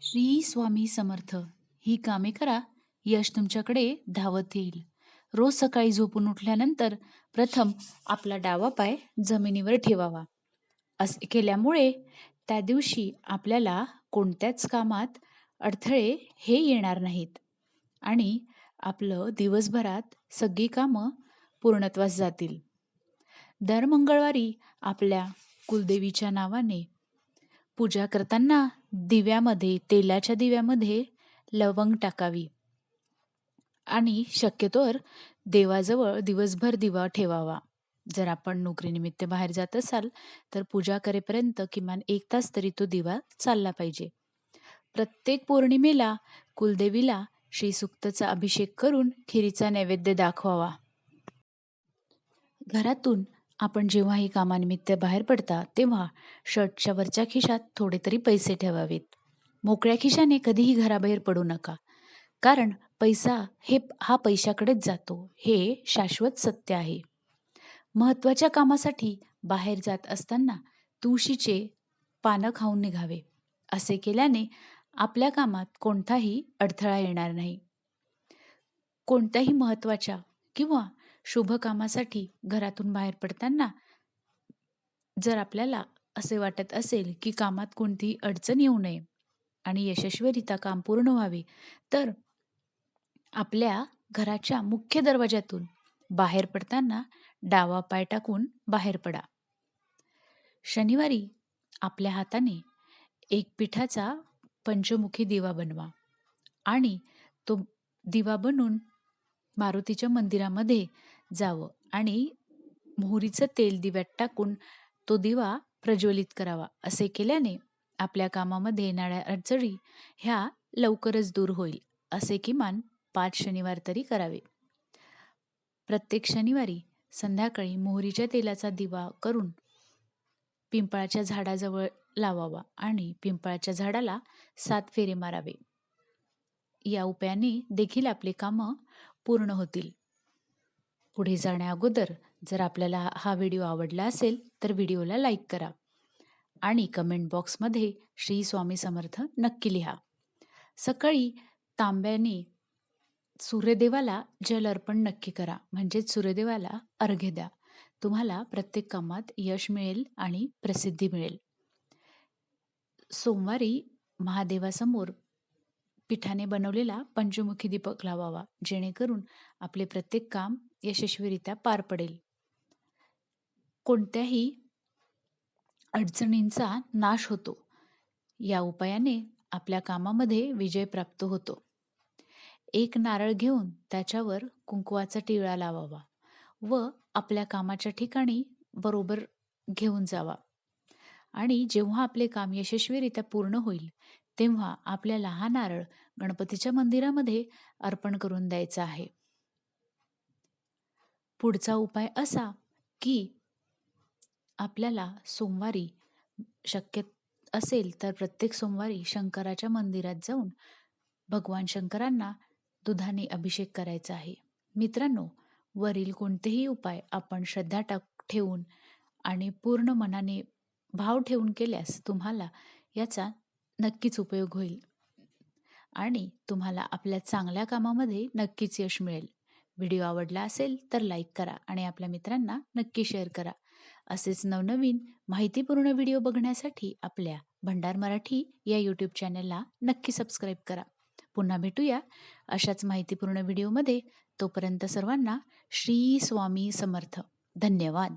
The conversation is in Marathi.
श्री स्वामी समर्थ. ही कामे करा यश तुमच्याकडे धावत येईल. रोज सकाळी झोपून उठल्यानंतर प्रथम आपला डावा पाय जमिनीवर ठेवावा. असे केल्यामुळे त्या दिवशी आपल्याला कोणत्याच कामात अडथळे हे येणार नाहीत. आणि आपलं दिवसभरात सगळी कामं पूर्णत्वास जातील. दर मंगळवारी आपल्या कुलदेवीच्या नावाने पूजा करताना दिव्यामध्ये तेलाच्या दिव्यामध्ये लवंग टाकावी. आणि शक्यतोवर देवाजवळ दिवसभर दिवा ठेवावा. जर आपण नोकरीनिमित्त बाहेर जात असाल तर पूजा करेपर्यंत किमान एक तास तरी तो दिवा चालला पाहिजे. प्रत्येक पौर्णिमेला कुलदेवीला श्रीसुक्तचा अभिषेक करून खिरीचा नैवेद्य दाखवावा. घरातून आपण जेव्हाही कामानिमित्त बाहेर पडता तेव्हा शर्टच्या वरच्या खिशात थोडे तरी पैसे ठेवावेत. मोकळ्या खिशाने कधीही घराबाहेर पडू नका. कारण पैसा हे हा पैशाकडेच जातो. हे शाश्वत सत्य आहे. महत्त्वाच्या कामासाठी बाहेर जात असताना तुळशीचे पानं खाऊन निघावे. असे केल्याने आपल्या कामात कोणताही अडथळा येणार नाही. कोणत्याही महत्त्वाच्या किंवा शुभ कामासाठी घरातून बाहेर पडताना जर आपल्याला असे वाटत असेल की कामात कोणतीही अडचण येऊ नये आणि यशस्वीरित्या काम पूर्ण व्हावे तर आपल्या घराच्या मुख्य दरवाजातून बाहेर पडताना डावा पाय टाकून बाहेर पडा. शनिवारी आपल्या हाताने एक पिठाचा पंचमुखी दिवा बनवा आणि तो दिवा बनवून मारुतीच्या मंदिरामध्ये जावं. आणि मोहरीचं तेल दिव्यात टाकून तो दिवा प्रज्वलित करावा. असे केल्याने आपल्या कामामध्ये येणाऱ्या अडचणी ह्या लवकरच दूर होईल असे किमान पाच शनिवार तरी करावे. प्रत्येक शनिवारी संध्याकाळी मोहरीच्या तेलाचा दिवा करून पिंपळाच्या झाडाजवळ लावावा आणि पिंपळाच्या झाडाला सात फेरे मारावे. या उपायाने देखील आपले कामं पूर्ण होतील. पुढे जाण्याअगोदर जर आपल्याला हा व्हिडिओ आवडला असेल तर व्हिडिओला लाईक करा आणि कमेंट बॉक्समध्ये श्री स्वामी समर्थ नक्की लिहा. सकाळी तांब्याने सूर्यदेवाला जल अर्पण नक्की करा म्हणजेच सूर्यदेवाला अर्घ्य द्या. तुम्हाला प्रत्येक कामात यश मिळेल आणि प्रसिद्धी मिळेल. सोमवारी महादेवासमोर पिठाने बनवलेला पंचमुखी दीपक लावावा जेणेकरून आपले प्रत्येक काम यशस्वीरित्या पार पडेल. कोणत्याही अडचणींचा नाश होतो. या उपायाने आपल्या कामामध्ये विजय प्राप्त होतो. एक नारळ घेऊन त्याच्यावर कुंकवाचा टिळा लावावा व आपल्या कामाच्या ठिकाणी बरोबर घेऊन जावा. आणि जेव्हा आपले काम यशस्वीरित्या पूर्ण होईल तेव्हा आपल्याला हा नारळ गणपतीच्या मंदिरामध्ये अर्पण करून द्यायचा आहे. पुढचा उपाय असा की आपल्याला सोमवारी शक्य असेल तर प्रत्येक सोमवारी शंकराच्या मंदिरात जाऊन भगवान शंकरांना दुधाने अभिषेक करायचा आहे. मित्रांनो वरील कोणतेही उपाय आपण श्रद्धा टाक ठेवून आणि पूर्ण मनाने भाव ठेवून केल्यास तुम्हाला याचा नक्कीच उपयोग होईल. आणि तुम्हाला आपल्या चांगल्या कामामध्ये नक्कीच यश मिळेल. व्हिडिओ आवडला असेल तर लाईक करा आणि आपल्या मित्रांना नक्की शेअर करा. असेच नवनवीन माहितीपूर्ण व्हिडिओ बघण्यासाठी आपल्या भंडार मराठी या यूट्यूब चॅनलला नक्की सबस्क्राईब करा. पुन्हा भेटूया अशाच माहितीपूर्ण व्हिडिओमध्ये. तोपर्यंत सर्वांना श्री स्वामी समर्थ. धन्यवाद.